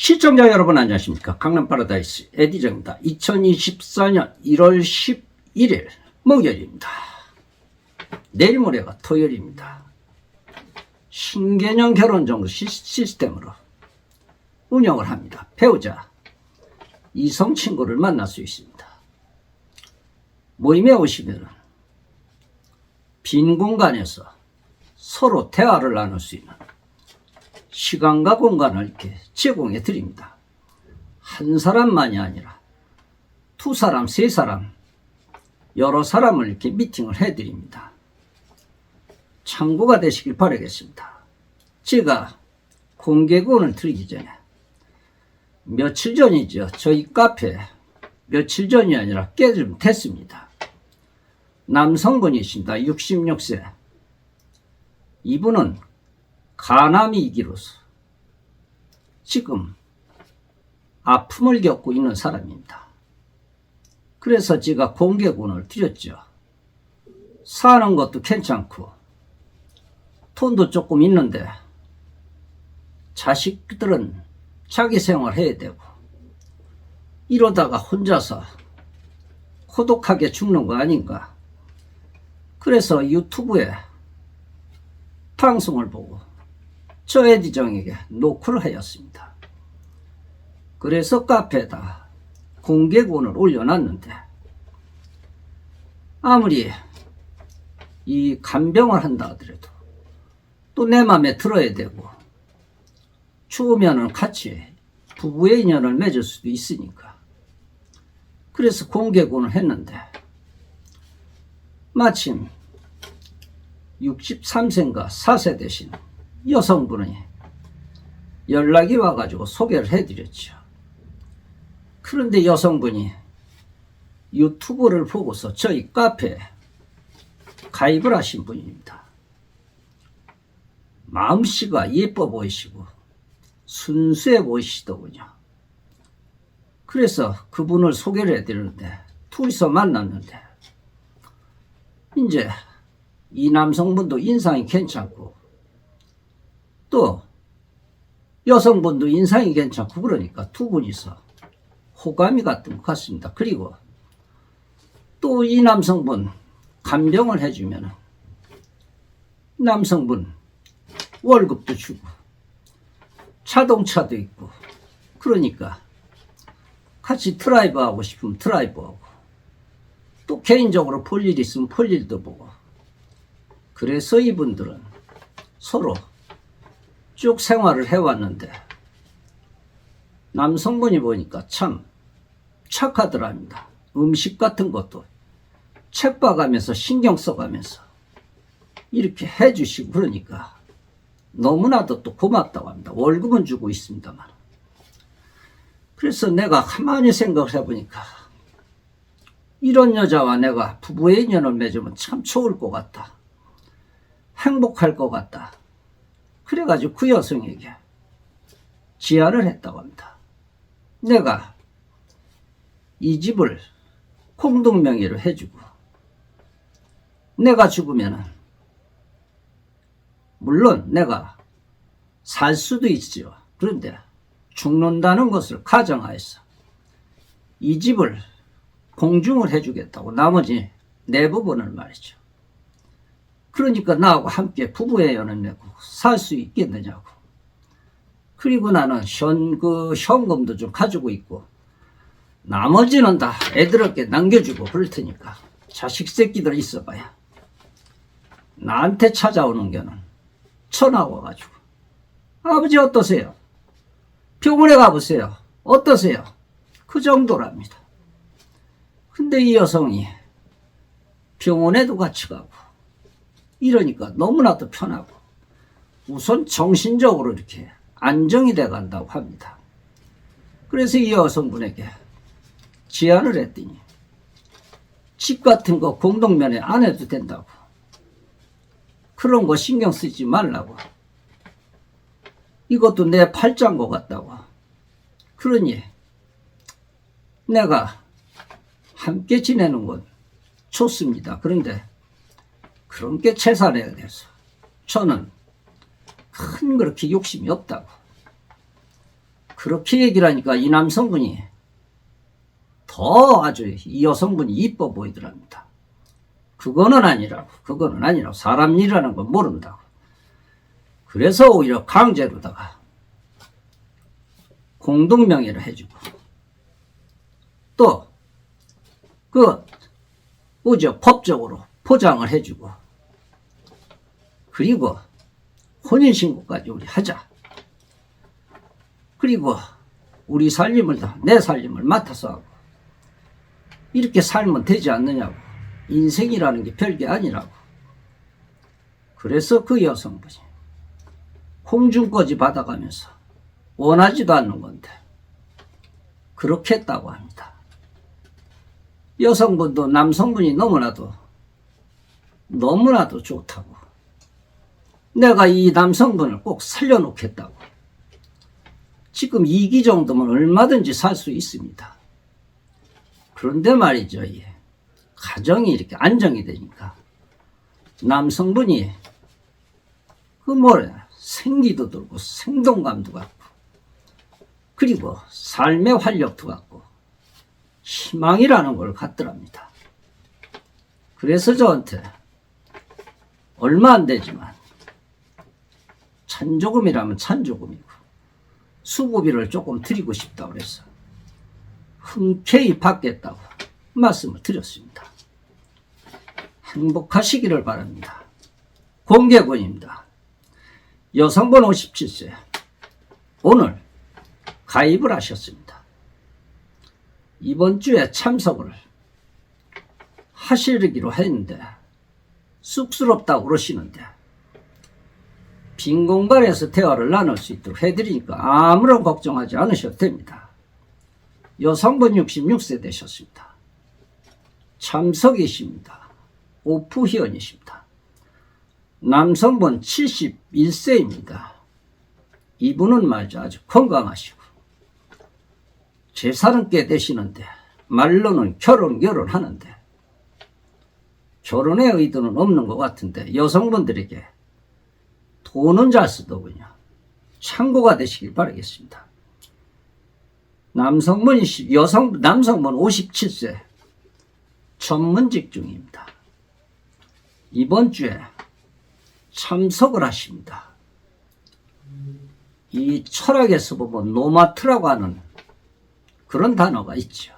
시청자 여러분 안녕하십니까? 강남 파라다이스 에디정입니다. 2024년 1월 11일 목요일입니다. 내일 모레가 토요일입니다. 신개념 결혼정보 시- 시스템으로 운영을 합니다. 배우자 이성 친구를 만날 수 있습니다. 모임에 오시면 빈 공간에서 서로 대화를 나눌 수 있는 시간과 공간을 이렇게 제공해 드립니다. 한 사람만이 아니라 두 사람, 세 사람, 여러 사람을 이렇게 미팅을 해 드립니다. 참고가 되시길 바라겠습니다. 제가 공개구원을 드리기 전에 며칠 전이죠. 저희 카페 며칠 전이 아니라 꽤 좀 됐습니다. 남성분이십니다. 66세. 이분은 가남이기로서 지금 아픔을 겪고 있는 사람입니다. 그래서 제가 공개군을 드렸죠. 사는 것도 괜찮고 돈도 조금 있는데 자식들은 자기 생활 해야 되고 이러다가 혼자서 고독하게 죽는 거 아닌가. 그래서 유튜브에 방송을 보고 저 에디정에게 노크를 하였습니다. 그래서 카페에다 공개군을 올려놨는데 아무리 이 간병을 한다 하더라도 또 내 맘에 들어야 되고 추우면은 같이 부부의 인연을 맺을 수도 있으니까 그래서 공개군을 했는데 마침 63세인가 4세 되신 여성분이 연락이 와가지고 소개를 해드렸죠. 그런데 여성분이 유튜브를 보고서 저희 카페에 가입을 하신 분입니다. 마음씨가 예뻐 보이시고 순수해 보이시더군요. 그래서 그분을 소개를 해드리는데 둘이서 만났는데 이제 이 남성분도 인상이 괜찮고 또 여성분도 인상이 괜찮고 그러니까 두 분이서 호감이 갔던 것 같습니다. 그리고 또 이 남성분 간병을 해주면 남성분 월급도 주고 자동차도 있고 그러니까 같이 드라이브 하고 싶으면 드라이브 하고 또 개인적으로 볼 일 있으면 볼 일도 보고 그래서 이분들은 서로 쭉 생활을 해왔는데 남성분이 보니까 참 착하더랍니다. 음식 같은 것도 책 봐가면서 신경 써가면서 이렇게 해주시고 그러니까 너무나도 또 고맙다고 합니다. 월급은 주고 있습니다만. 그래서 내가 가만히 생각을 해보니까 이런 여자와 내가 부부의 인연을 맺으면 참 좋을 것 같다. 행복할 것 같다. 그래가지고 그 여성에게 제안을 했다고 합니다. 내가 이 집을 공동명의로 해주고 내가 죽으면은 물론 내가 살 수도 있지요. 그런데 죽는다는 것을 가정하여서 이 집을 공중을 해주겠다고 나머지 내 부분을 말이죠. 그러니까 나하고 함께 부부의 연을 맺고 살 수 있겠느냐고. 그리고 나는 현, 그, 현금도 좀 가지고 있고, 나머지는 다 애들에게 남겨주고 그럴 테니까, 자식 새끼들 있어봐야. 나한테 찾아오는 게는 전화 와가지고, 아버지 어떠세요? 병원에 가보세요. 어떠세요? 그 정도랍니다. 근데 이 여성이 병원에도 같이 가고, 이러니까 너무나도 편하고 우선 정신적으로 이렇게 안정이 돼 간다고 합니다. 그래서 이 여성분에게 제안을 했더니 집 같은 거 공동면에 안 해도 된다고 그런 거 신경 쓰지 말라고 이것도 내 팔자인 것 같다고 그러니 내가 함께 지내는 건 좋습니다. 그런데 그런 게 재산에 대해서 저는 큰 그렇게 욕심이 없다고. 그렇게 얘기를 하니까 이 남성분이 더 아주 이 여성분이 이뻐 보이더랍니다. 그거는 아니라고, 그거는 아니라고. 사람 일이라는 건 모른다고. 그래서 오히려 강제로다가 공동명예를 해주고 또 그 뭐죠 법적으로 포장을 해주고 그리고 혼인신고까지 우리 하자. 그리고 우리 살림을 다 내 살림을 맡아서 하고 이렇게 살면 되지 않느냐고. 인생이라는 게 별게 아니라고. 그래서 그 여성분이 홍준까지 받아가면서 원하지도 않는 건데 그렇게 했다고 합니다. 여성분도 남성분이 너무나도 너무나도 좋다고 내가 이 남성분을 꼭 살려놓겠다고 지금 2기 정도면 얼마든지 살 수 있습니다. 그런데 말이죠. 예. 가정이 이렇게 안정이 되니까 남성분이 그 뭐래 생기도 들고 생동감도 갖고 그리고 삶의 활력도 갖고 희망이라는 걸 갖더랍니다. 그래서 저한테 얼마 안 되지만 찬조금이라면 찬조금이고 수고비를 조금 드리고 싶다 그래서 흔쾌히 받겠다고 말씀을 드렸습니다. 행복하시기를 바랍니다. 공개군입니다. 여성분 57세. 오늘 가입을 하셨습니다. 이번 주에 참석을 하시기로 했는데 쑥스럽다고 그러시는데 빈 공간에서 대화를 나눌 수 있도록 해드리니까 아무런 걱정하지 않으셔도 됩니다. 여성분 66세 되셨습니다. 참석이십니다. 오프 희연이십니다. 남성분 71세입니다. 이분은 말이죠. 아주 건강하시고 재산은 꽤 되시는데 말로는 결혼 결혼하는데 결혼의 의도는 없는 것 같은데 여성분들에게 돈은 잘 쓰더군요. 참고가 되시길 바라겠습니다. 남성분 이 여성 남성분 57세 전문직 중입니다. 이번 주에 참석을 하십니다. 이 철학에서 보면 노마트라고 하는 그런 단어가 있죠.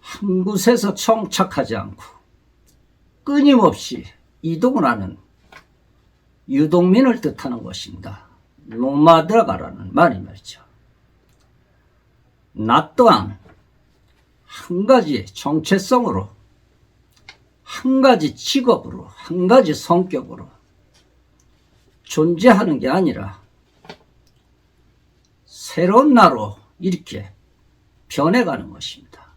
한 곳에서 정착하지 않고 끊임없이 이동을 하는 유동민을 뜻하는 것입니다. 노마드라가라는 말이 말이죠. 나 또한 한 가지 정체성으로 한 가지 직업으로, 한 가지 성격으로 존재하는 게 아니라 새로운 나로 이렇게 변해가는 것입니다.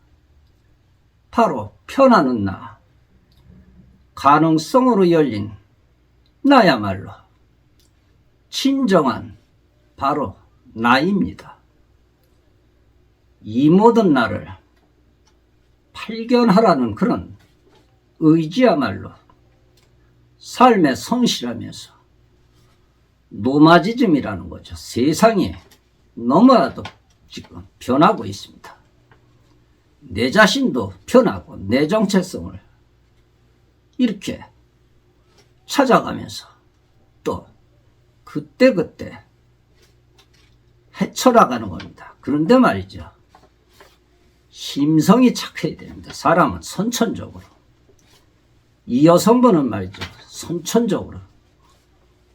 바로 편하는 나, 가능성으로 열린 나야말로 진정한 바로 나입니다. 이 모든 나를 발견하라는 그런 의지야말로 삶에 성실하면서 노마지즘이라는 거죠. 세상이 너무나도 지금 변하고 있습니다. 내 자신도 변하고 내 정체성을 이렇게 찾아가면서 또 그때그때 헤쳐나가는 겁니다. 그런데 말이죠. 심성이 착해야 됩니다. 사람은 선천적으로. 이 여성분은 말이죠. 선천적으로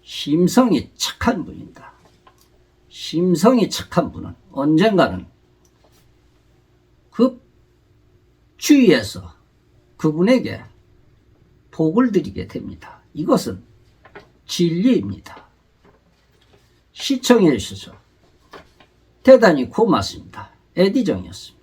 심성이 착한 분입니다. 심성이 착한 분은 언젠가는 그 주위에서 그분에게 복을 드리게 됩니다. 이것은 진리입니다. 시청해 주셔서 대단히 고맙습니다. 에디정이었습니다.